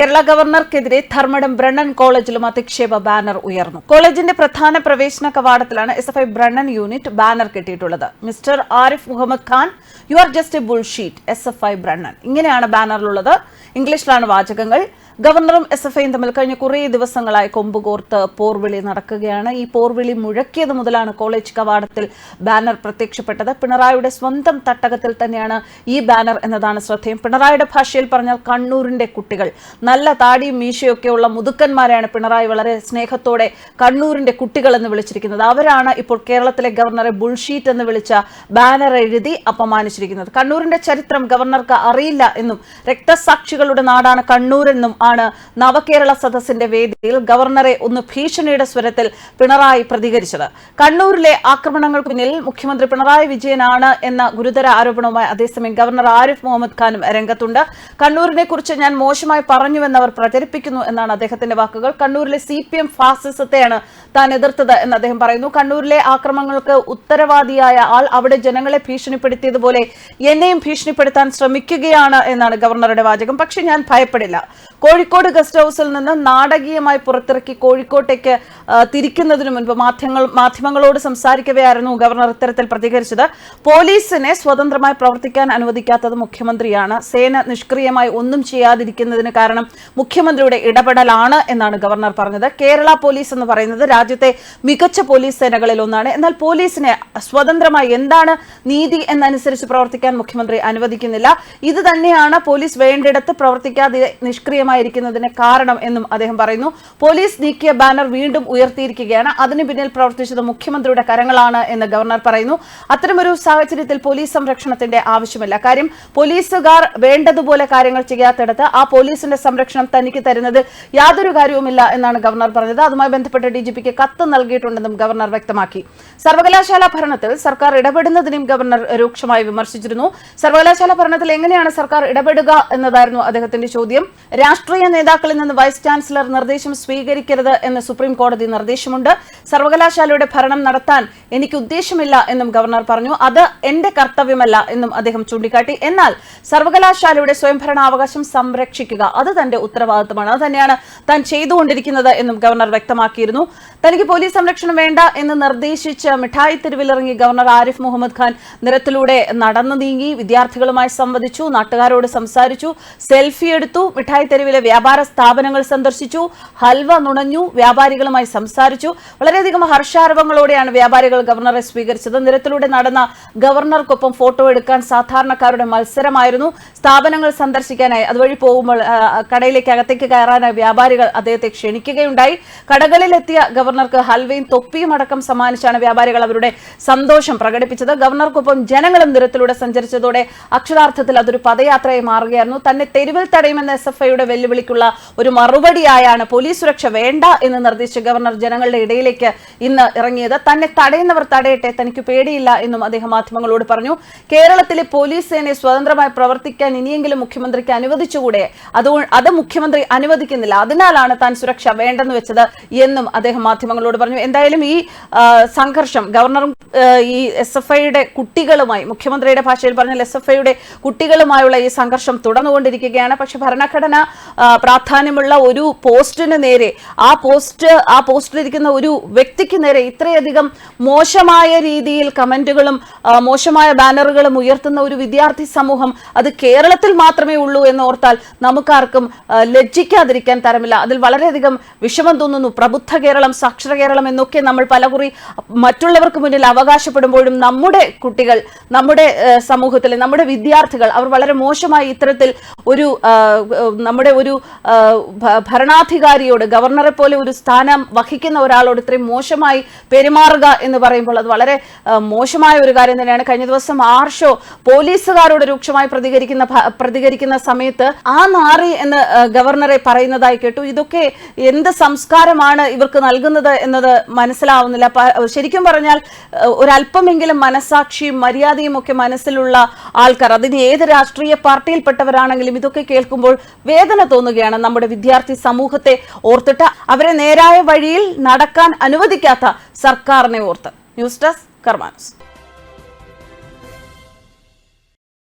കേരള ഗവർണർക്കെതിരെ ധർമ്മടം ബ്രണ്ണൻ കോളേജിലും അധിക്ഷേപ ബാനർ ഉയർന്നു. കോളേജിന്റെ പ്രധാന പ്രവേശന കവാടത്തിലാണ് S F I Brennen unit banner കെട്ടിയിട്ടുള്ളത്. Mister Arif Mohammad Khan you are just a bullshit S F I Brennen. ഇങ്ങനെയാണ് ബാനറിലുള്ളത്. ഇംഗ്ലീഷിലാണ് വാചകങ്ങൾ. ഗവർണറും എസ് എഫ് ഐയും തമ്മിൽ കഴിഞ്ഞ കുറേ ദിവസങ്ങളായി കൊമ്പുകോർത്ത് പോർവിളി നടക്കുകയാണ്. ഈ പോർവിളി മുഴക്കിയത് മുതലാണ് കോളേജ് കവാടത്തിൽ ബാനർ പ്രത്യക്ഷപ്പെട്ടത്. പിണറായിയുടെ സ്വന്തം തട്ടകത്തിൽ തന്നെയാണ് ഈ ബാനർ എന്നതാണ് ശ്രദ്ധേയം. പിണറായിയുടെ ഭാഷയിൽ പറഞ്ഞാൽ കണ്ണൂരിന്റെ കുട്ടികൾ. നല്ല താടിയും മീശയൊക്കെയുള്ള മുതുക്കന്മാരെയാണ് പിണറായി വളരെ സ്നേഹത്തോടെ കണ്ണൂരിന്റെ കുട്ടികൾ എന്ന് വിളിച്ചിരിക്കുന്നത്. അവരാണ് ഇപ്പോൾ കേരളത്തിലെ ഗവർണറെ ബുൾഷീറ്റ് എന്ന് വിളിച്ച ബാനർ എഴുതി അപമാനിച്ചിരിക്കുന്നത്. കണ്ണൂരിന്റെ ചരിത്രം ഗവർണർക്ക് അറിയില്ല എന്നും രക്തസാക്ഷികളുടെ നാടാണ് കണ്ണൂരെന്നും ആണ് നവകേരള സദസ്സിന്റെ വേദിയിൽ ഗവർണറെ ഒന്ന് ഭീഷണിയുടെ സ്വരത്തിൽ പിണറായി പ്രതികരിച്ചത്. കണ്ണൂരിലെ ആക്രമണങ്ങൾക്ക് പിന്നിൽ മുഖ്യമന്ത്രി പിണറായി വിജയനാണ് എന്ന ഗുരുതര ആരോപണവുമായി അതേസമയം ഗവർണർ ആരിഫ് മുഹമ്മദ് ഖാനും രംഗത്തുണ്ട്. കണ്ണൂരിനെ കുറിച്ച് ഞാൻ മോശമായി പറഞ്ഞുവെന്ന് അവർ പ്രചരിപ്പിക്കുന്നു എന്നാണ് അദ്ദേഹത്തിന്റെ വാക്കുകൾ. കണ്ണൂരിലെ സി പി എം ഫാസിസത്തെയാണ് താൻ എതിർത്തത് എന്ന് അദ്ദേഹം പറയുന്നു. കണ്ണൂരിലെ ആക്രമണങ്ങൾക്ക് ഉത്തരവാദിയായ ആൾ അവിടെ ജനങ്ങളെ ഭീഷണിപ്പെടുത്തിയതുപോലെ എന്നെയും ഭീഷണിപ്പെടുത്താൻ ശ്രമിക്കുകയാണ് എന്നാണ് ഗവർണറുടെ വാചകം. പക്ഷെ ഞാൻ ഭയപ്പെടില്ല. കോഴിക്കോട് ഗസ്റ്റ് ഹൗസിൽ നിന്ന് നാടകീയമായി പുറത്തിറക്കി കോഴിക്കോട്ടേക്ക് തിരിക്കുന്നതിന് മുൻപ് മാധ്യമങ്ങൾ മാധ്യമങ്ങളോട് സംസാരിക്കവെയായിരുന്നു ഗവർണർ ഇത്തരത്തിൽ പ്രതികരിച്ചത്. പോലീസിനെ സ്വതന്ത്രമായി പ്രവർത്തിക്കാൻ അനുവദിക്കാത്തത് മുഖ്യമന്ത്രിയാണ്. സേന നിഷ്ക്രിയമായി ഒന്നും ചെയ്യാതിരിക്കുന്നതിന് കാരണം മുഖ്യമന്ത്രിയുടെ ഇടപെടലാണ് എന്നാണ് ഗവർണർ പറഞ്ഞത്. കേരള പോലീസ് എന്ന് പറയുന്നത് രാജ്യത്തെ മികച്ച പോലീസ് സേനകളിൽ ഒന്നാണ്. എന്നാൽ പോലീസിനെ സ്വതന്ത്രമായി എന്താണ് നീതി എന്നനുസരിച്ച് പ്രവർത്തിക്കാൻ മുഖ്യമന്ത്രി അനുവദിക്കുന്നില്ല. ഇത് തന്നെയാണ് പോലീസ് വേണ്ടിടത്ത് പ്രവർത്തിക്കാതെ നിഷ്ക്രിയമായിരിക്കുന്നതിന് കാരണം എന്നും അദ്ദേഹം പറയുന്നു. പോലീസ് നീക്കിയ ബാനർ വീണ്ടും ഉയർത്തിയിരിക്കുകയാണ്. അതിന് പിന്നിൽ പ്രവർത്തിച്ചത് മുഖ്യമന്ത്രിയുടെ കരങ്ങളാണ് എന്ന് ഗവർണർ പറയുന്നു. അത്തരമൊരു സാഹചര്യത്തിൽ പോലീസ് സംരക്ഷണത്തിന്റെ ആവശ്യമില്ല. കാര്യം പോലീസുകാർ വേണ്ടതുപോലെ കാര്യങ്ങൾ ചെയ്യാത്തിടത്ത് ആ പോലീസിന്റെ സംരക്ഷണം തനിക്ക് തരുന്നത് യാതൊരു കാര്യവുമില്ല എന്നാണ് ഗവർണർ പറഞ്ഞത്. അതുമായി ബന്ധപ്പെട്ട് ഡി കത്ത് നൽകിയിട്ടുണ്ടെന്നും ഗവർണർ വ്യക്തമാക്കി. സർവകലാശാല ഭരണത്തിൽ സർക്കാർ ഇടപെടുന്നതിനും ഗവർണർ രൂക്ഷമായി വിമർശിച്ചിരുന്നു. സർവകലാശാല ഭരണത്തിൽ എങ്ങനെയാണ് സർക്കാർ ഇടപെടുക എന്നതായിരുന്നു അദ്ദേഹത്തിന്റെ ചോദ്യം. രാഷ്ട്രീയ നേതാക്കളിൽ നിന്ന് വൈസ് ചാൻസലർ നിർദ്ദേശം സ്വീകരിക്കരുത് എന്ന് സുപ്രീം കോടതി നിർദ്ദേശമുണ്ട്. സർവകലാശാലയുടെ ഭരണം നടത്താൻ എനിക്ക് ഉദ്ദേശമില്ല എന്നും ഗവർണർ പറഞ്ഞു. അത് എന്റെ കർത്തവ്യമല്ല എന്നും അദ്ദേഹം ചൂണ്ടിക്കാട്ടി. എന്നാൽ സർവകലാശാലയുടെ സ്വയംഭരണാവകാശം സംരക്ഷിക്കുക അത് തന്റെ ഉത്തരവാദിത്തമാണ്. അത് തന്നെയാണ് താൻ ചെയ്തുകൊണ്ടിരിക്കുന്നത് എന്നും ഗവർണർ വ്യക്തമാക്കിയിരുന്നു. തനിക്ക് പോലീസ് സംരക്ഷണം വേണ്ട എന്ന് നിർദ്ദേശിച്ച് മിഠായി തെരുവിലിറങ്ങി ഗവർണർ ആരിഫ് മുഹമ്മദ് ഖാൻ നിരത്തിലൂടെ നടന്നു നീങ്ങി വിദ്യാർത്ഥികളുമായി സംവദിച്ചു നാട്ടുകാരോട് സംസാരിച്ചു സെൽഫി എടുത്തു മിഠായി തെരുവിലെ വ്യാപാര സ്ഥാപനങ്ങൾ സന്ദർശിച്ചു ഹൽവ നുണഞ്ഞു വ്യാപാരികളുമായി സംസാരിച്ചു. വളരെയധികം ഹർഷാരവങ്ങളോടെയാണ് വ്യാപാരികൾ ഗവർണറെ സ്വീകരിച്ചത്. നിരത്തിലൂടെ നടന്ന ഗവർണർക്കൊപ്പം ഫോട്ടോ എടുക്കാൻ സാധാരണക്കാരുടെ മത്സരമായിരുന്നു. സ്ഥാപനങ്ങൾ സന്ദർശിക്കാനായി അതുവഴി പോകുമ്പോൾ കടയിലേക്ക് അകത്തേക്ക് കയറാനായി വ്യാപാരികൾ അദ്ദേഹത്തെ ക്ഷണിക്കുകയുണ്ടായി. കടകളിലെത്തിയ ഗവർണർക്ക് ഹൽവയും തൊപ്പിയും അടക്കം സമ്മാനിച്ചാണ് വ്യാപാരികൾ അവരുടെ സന്തോഷം പ്രകടിപ്പിച്ചത്. ഗവർണർക്കൊപ്പം ജനങ്ങളും നിരത്തിലൂടെ സഞ്ചരിച്ചതോടെ അക്ഷരാർത്ഥത്തിൽ അതൊരു പദയാത്രയായി മാറുകയായിരുന്നു. തന്നെ തെരുവിൽ തടയുമെന്ന എസ് എഫ് ഐയുടെ വെല്ലുവിളിക്കുള്ള ഒരു മറുപടിയായാണ് പോലീസ് സുരക്ഷ വേണ്ട എന്ന് നിർദ്ദേശിച്ച ഗവർണർ ജനങ്ങളുടെ ഇടയിലേക്ക് ഇന്ന് ഇറങ്ങിയത്. തന്നെ തടയുന്നവർ തടയട്ടെ തനിക്ക് പേടിയില്ല എന്നും അദ്ദേഹം മാധ്യമങ്ങളോട് പറഞ്ഞു. കേരളത്തിലെ പോലീസ് സേനയെ സ്വതന്ത്രമായി പ്രവർത്തിക്കാൻ ഇനിയെങ്കിലും മുഖ്യമന്ത്രിക്ക് അനുവദിച്ചുകൂടെ? അത് അത് മുഖ്യമന്ത്രി അനുവദിക്കുന്നില്ല. അതിനാലാണ് താൻ സുരക്ഷ വേണ്ടെന്ന് വെച്ചത് എന്നും അദ്ദേഹം മാധ്യമങ്ങളോട് പറഞ്ഞു. എന്തായാലും ഈ സംഘർഷം ഗവർണറും ഈ എസ് എഫ് ഐയുടെ കുട്ടികളുമായി മുഖ്യമന്ത്രിയുടെ ഭാഷയിൽ പറഞ്ഞാൽ എസ് എഫ് ഐയുടെ കുട്ടികളുമായുള്ള ഈ സംഘർഷം തുടർന്നുകൊണ്ടിരിക്കുകയാണ്. പക്ഷെ ഭരണഘടന പ്രാധാന്യമുള്ള ഒരു പോസ്റ്റിന് നേരെ ആ പോസ്റ്റ് ആ പോസ്റ്റിലിരിക്കുന്ന ഒരു വ്യക്തിക്ക് നേരെ ഇത്രയധികം മോശമായ രീതിയിൽ കമന്റുകളും മോശമായ ബാനറുകളും ഉയർത്തുന്ന ഒരു വിദ്യാർത്ഥി സമൂഹം അത് കേരളത്തിൽ മാത്രമേ ഉള്ളൂ എന്ന് ഓർത്താൽ നമുക്കാർക്കും ലജ്ജിക്കാതിരിക്കാൻ തരമില്ല. അതിൽ വളരെയധികം വിഷമം തോന്നുന്നു. പ്രബുദ്ധ കേരളം സാക്ഷര കേരളം എന്നൊക്കെ നമ്മൾ പലകുറി മറ്റുള്ളവർക്ക് മുന്നിൽ അവകാശപ്പെടുമ്പോഴും നമ്മുടെ കുട്ടികൾ നമ്മുടെ സമൂഹത്തിലെ നമ്മുടെ വിദ്യാർത്ഥികൾ അവർ വളരെ മോശമായി ഇത്തരത്തിൽ ഒരു നമ്മുടെ ഒരു ഭ- ഭരണാധികാരിയോട് ഗവർണറെ പോലെ ഒരു സ്ഥാനം വഹിക്കുന്ന ഒരാളോട് ഇത്രയും മോശമായി പെരുമാറുക എന്ന് പറയുമ്പോൾ അത് വളരെ മോശമായ ഒരു കാര്യം തന്നെയാണ്. കഴിഞ്ഞ ദിവസം ആർഷോ പോലീസുകാരോട് രൂക്ഷമായി പ്രതികരിക്കുന്ന പ്രതികരിക്കുന്ന സമയത്ത് ആ നാറി എന്ന് ഗവർണറെ പറയുന്നതായി കേട്ടു. ഇതൊക്കെ എന്ത് സംസ്കാരമാണ് ഇവർക്ക് നൽകുന്നത് എന്നത് മനസ്സിലാവുന്നില്ല. ശരിക്കും പറഞ്ഞാൽ ഒരല്പമെങ്കിലും മനസാക്ഷിയും മര്യാദയും ഒക്കെ മനസ്സിലുള്ള ആൾക്കാർ അതിന് ഏത് രാഷ്ട്രീയ പാർട്ടിയിൽപ്പെട്ടവരാണെങ്കിലും ഇതൊക്കെ കേൾക്കുമ്പോൾ വേദന തോന്നുകയാണ്. നമ്മുടെ വിദ്യാർത്ഥി സമൂഹത്തെ ഓർത്തിട്ട് അവരെ നേരായ വഴിയിൽ നടക്കാൻ അനുവദിക്കാത്ത സർക്കാരിനെ ഓർത്ത്. News desk കർമാനസ്.